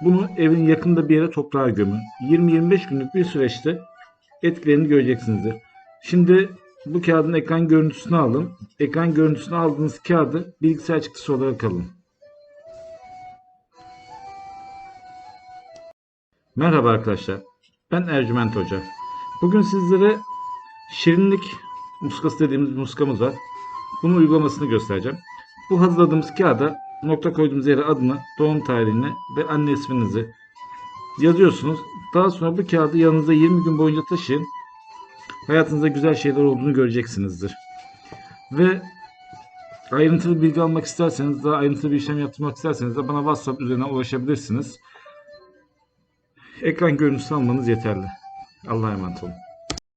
bunu evin yakında bir yere toprağa gömün. 20-25 günlük bir süreçte etkilerini göreceksinizdir. Şimdi bu kağıdın ekran görüntüsünü alın. Ekran görüntüsünü aldığınız kağıdı bilgisayar çıktısı olarak alın. Merhaba arkadaşlar. Ben Ercüment Hoca. Bugün sizlere şirinlik muskası dediğimiz muskamız var. Bunun uygulamasını göstereceğim. Bu hazırladığımız kağıda nokta koyduğumuz yere adını, doğum tarihini ve anne isminizi yazıyorsunuz. Daha sonra bu kağıdı yanınızda 20 gün boyunca taşıyın. Hayatınızda güzel şeyler olduğunu göreceksinizdir. Ve ayrıntılı bilgi almak isterseniz, daha ayrıntılı bir işlem yaptırmak isterseniz de bana WhatsApp üzerinden ulaşabilirsiniz. Ekran görüntüsü almanız yeterli. Allah'a emanet olun.